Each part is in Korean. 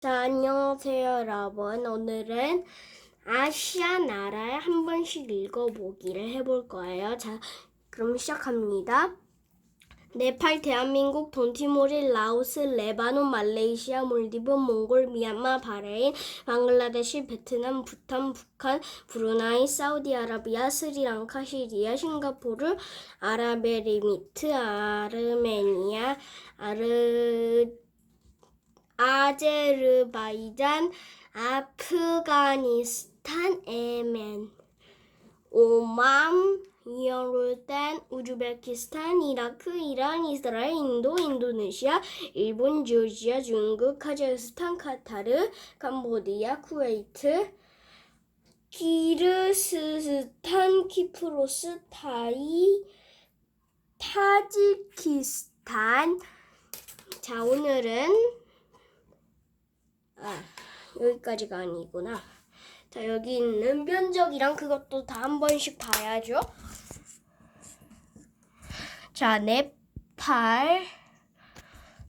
자, 안녕하세요, 여러분. 오늘은 아시아 나라에 한 번씩 읽어보기를 해볼 거예요. 자, 그럼 시작합니다. 네팔, 대한민국, 돈티모리, 라오스, 레바논, 말레이시아, 몰디브, 몽골, 미얀마, 바레인, 방글라데시, 베트남, 부탄, 북한, 브루나이, 사우디아라비아, 스리랑카, 시리아, 싱가포르, 아랍에미리트, 아르메니아, 아르 아제르바이잔, 아프가니스탄, 예멘, 오만, 요르단, 우즈베키스탄, 이라크, 이란, 이스라엘, 인도, 인도네시아, 일본, 조지아, 중국, 카자흐스탄, 카타르, 캄보디아, 쿠웨이트, 키르스스탄, 키프로스, 타이, 타지키스탄. 자, 오늘은 아, 여기까지가 아니구나. 자, 여기 있는 면적이랑 그것도 다 한 번씩 봐야죠. 자, 네팔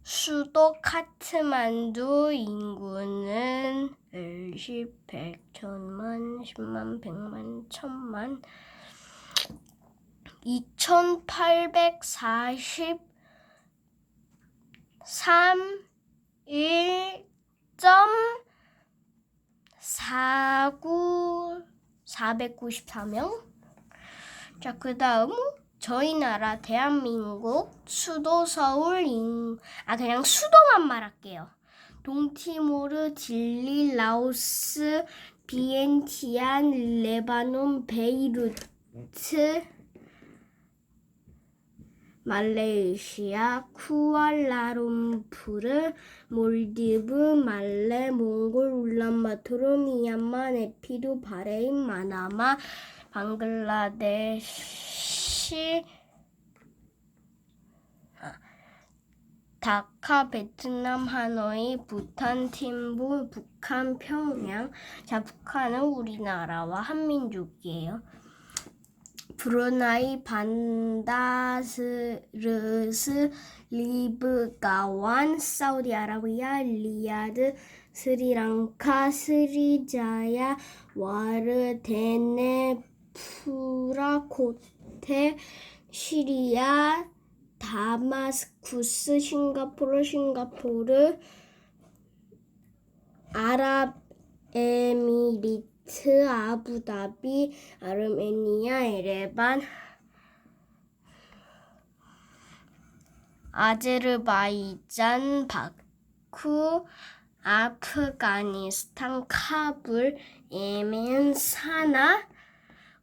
수도 카트만두 인구는 10, 100, 천만, 10만, 100만, 천만 2843 49 494명. 자, 그 다음 저희 나라 대한민국 수도 서울 인, 아 그냥 수도만 말할게요. 동티모르, 딜리, 라오스, 비엔티안, 레바논, 베이루트, 말레이시아, 쿠알라룸푸르, 몰디브, 말레, 몽골, 울란바토르, 미얀마, 네피루, 바레인, 마나마, 방글라데시, 아, 다카, 베트남, 하노이, 부탄, 팀부, 북한, 평양. 자, 북한은 우리나라와 한민족이에요. 브루나이, 반다스르스, 리브가완, 사우디아라비아, 리야드, 스리랑카, 스리자야, 와르데네, 푸라코테, 시리아, 다마스쿠스, 싱가포르, 싱가포르, 아랍 에미리트, 아부다비, 아르메니아, 에레반, 아제르바이잔, 바쿠, 아프가니스탄, 카불, 예멘, 사나,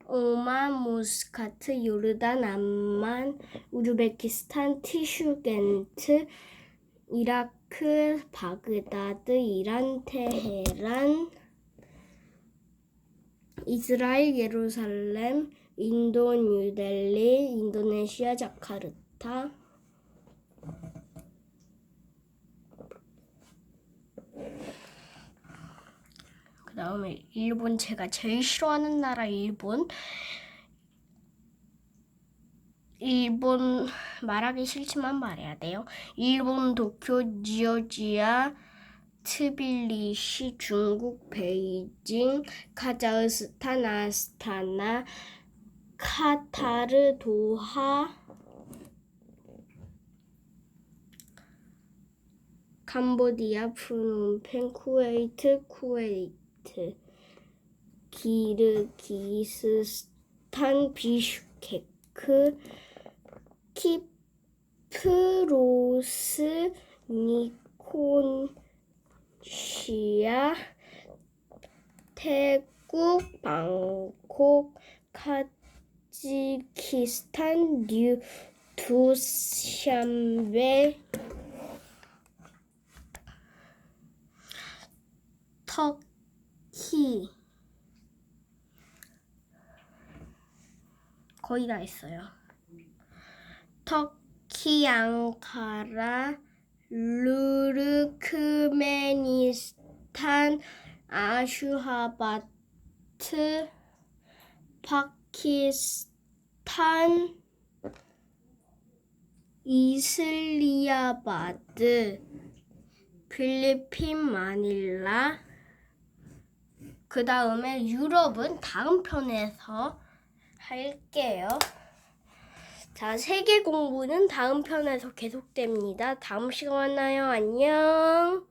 오만, 무스카트, 요르단, 암만, 우즈베키스탄, 티슈겐트, 이라크, 바그다드, 이란, 테헤란, 이스라엘, 예루살렘, 인도, 뉴델리, 인도네시아, 자카르타. 그 다음에 일본 제가 제일 싫어하는 나라 일본. 일본 말하기 싫지만 말해야 돼요. 일본 도쿄, 지오지아, 트빌리시, 중국 베이징, 카자흐스탄 아스타나, 카타르 도하, 캄보디아 프놈펜, 쿠웨이트, 쿠웨이트, 기르기스스탄 비슈케크, 키프로스, 니콘 시아, 태국, 방콕, 카자키스탄, 뉴 두샴베, 터키 거의 다 했어요. 터키, 앙카라, 루르크메니스탄, 아슈하바트, 파키스탄, 이슬리아바드, 필리핀, 마닐라. 그 다음에 유럽은 다음 편에서 할게요. 자, 세계 공부는 다음 편에서 계속됩니다. 다음 시간 만나요. 안녕.